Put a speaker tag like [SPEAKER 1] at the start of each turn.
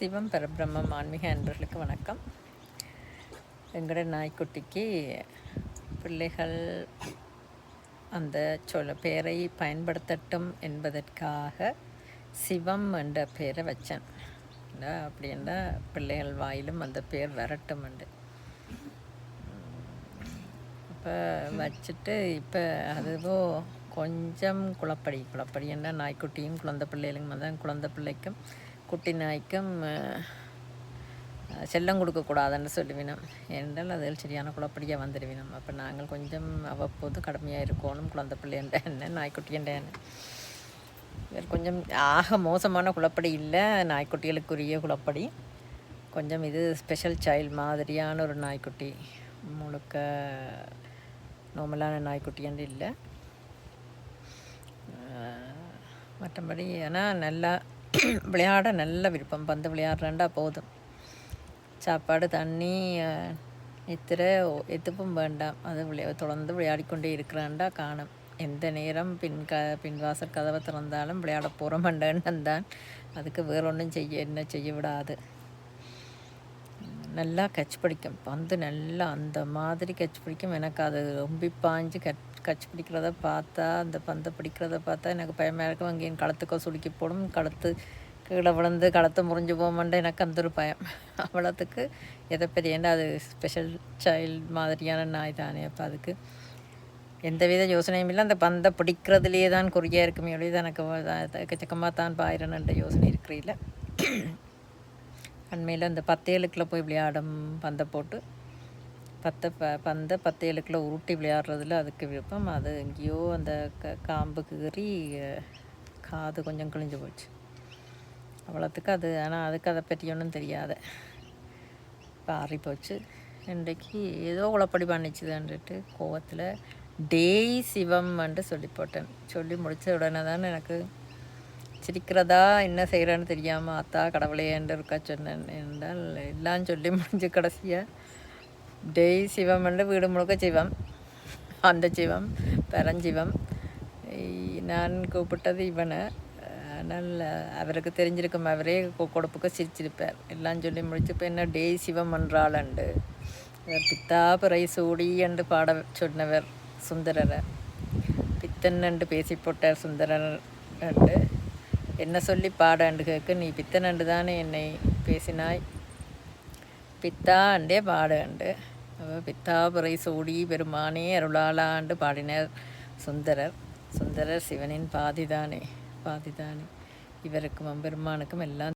[SPEAKER 1] சிவம் பரபிரம்மம் ஆன்மீக அன்பர்களுக்கு வணக்கம். எங்களோட நாய்க்குட்டிக்கு பிள்ளைகள் அந்த சொல்ல பெயரை பயன்படுத்தட்டும் என்பதற்காக சிவம் என்ற பெயரை வச்சேன். அப்படின்னா பிள்ளைகள் வாயிலும் அந்த பேர் வரட்டும் உண்டு இப்போ வச்சுட்டு இப்போ அதுவோ கொஞ்சம் குளப்படி குளப்படின்னா நாய்க்குட்டியும் குழந்தை பிள்ளைகளும் தான் குழந்தை பிள்ளைக்கும் குட்டி நாய்க்கும் செல்லம் கொடுக்கக்கூடாதுன்னு சொல்லுவினோம். என்றால் அதில் சரியான குழப்படியாக வந்துடுவினோம். அப்போ நாங்கள் கொஞ்சம் அவ்வப்போது கடுமையாக இருக்கணும் குழந்தை பிள்ளைன்ற என்ன நாய்க்குட்டின்ற இவர் கொஞ்சம் ஆக மோசமான குழப்படி இல்லை நாய்க்குட்டிகளுக்குரிய குழப்படி. கொஞ்சம் இது ஸ்பெஷல் சைல்டு மாதிரியான ஒரு நாய்க்குட்டி. முழுக்க நார்மலான நாய்க்குட்டின்னு இல்லை. மற்றபடி ஆனால் நல்லா விளையாட நல்ல விருப்பம். பந்து விளையாடுறேன்டா போதும். சாப்பாடு தண்ணி ஆஹ் இத்திர எதுவும் வேண்டாம். அது விளையா தொடர்ந்து விளையாடிக்கொண்டே இருக்கிறான்டா காணும். எந்த நேரம் பின் க பின்வாசல் கதவை திறந்தாலும் விளையாட போகிறோமண்டான்னு தான் அதுக்கு வேற ஒன்றும் செய்ய என்ன செய்ய விடாது. நல்லா கச்சு பிடிக்கும். பந்து நல்லா அந்த மாதிரி கச்சு பிடிக்கும். எனக்கு அது ரொம்ப பாஞ்சு கட் கட்சி பிடிக்கிறத பார்த்தா அந்த பந்தை பிடிக்கிறத பார்த்தா எனக்கு பயமாக இருக்கும் அங்கேயும் களத்துக்கோ சுளுக்கி போடும். களத்து கீழே விழுந்து களத்தை முறிஞ்சு போமாண்ட எனக்கு அந்த ஒரு பயம். அவ்வளோத்துக்கு எதை பெரிய அது ஸ்பெஷல் சைல்டு மாதிரியான நாய் தானே அப்போ அதுக்கு. எந்த வித யோசனையும் இல்லை. அந்த பந்தை பிடிக்கிறதுலேயே தான் குறியாக இருக்குமே ஒழிய எனக்கு எக்கச்சக்கமாக தான் பாயிரணுன்ற யோசனை இருக்கிறீங்கள அண்மையில் அந்த பத்தேழுக்குள்ளே போய் விளையாடும் பந்தை போட்டு பத்தை ப பந்தை பத்தேழுக்குள்ள உருட்டி விளையாடுறதுல அதுக்கு விருப்பம். அது எங்கேயோ அந்த க காம்பு கீறி காது கொஞ்சம் கிழிஞ்சு போச்சு. அவ்வளோத்துக்கு அது ஆனால் அதுக்கு அதை பற்றி ஒன்றும் தெரியாத. பாறி போச்சு. இன்றைக்கு ஏதோ உழப்படி பண்ணிச்சுதான்ட்டு கோவத்தில் டேய் சிவம்ன்ட்டு சொல்லி போட்டேன். சொல்லி முடித்த உடனே தான் எனக்கு சிரிக்கிறதா என்ன செய்கிறேன்னு தெரியாமல் அத்தா கடவுளையேன்னு இருக்கா சொன்னேன். என்றால் எல்லாம் சொல்லி முடிஞ்சு கடைசியாக டெய் சிவம்னு வீடு முழுக்க சிவம் அந்த சிவம் பெரஞ்சிவம் நான் கூப்பிட்டது இவனை ஆனால் அவருக்கு தெரிஞ்சிருக்கும் அவரே கொ- கொடுப்புக்கு சிரிச்சிருப்பார் எல்லாம் சொல்லி முடிச்சு என்ன டேய் சிவம் என்றாளண்டு அவர் பித்தா பிறை சூடி என்று பாட சொன்னவர் சுந்தரரை பித்தன் என்று பேசி போட்டார் சுந்தரன் என்று என்ன சொல்லி பாடாண்டு கேட்க நீ பித்தனண்டு தானே என்னை பேசினாய் பித்தா அண்டே பாடாண்டு அவ பித்தாபுரை சூடி பெருமானே அருளாளாண்டு பாடினார் சுந்தரர் சுந்தரர் சிவனின் பாதிதானே பாதிதானே இவருக்கும் அம்பெருமானுக்கும் எல்லாம்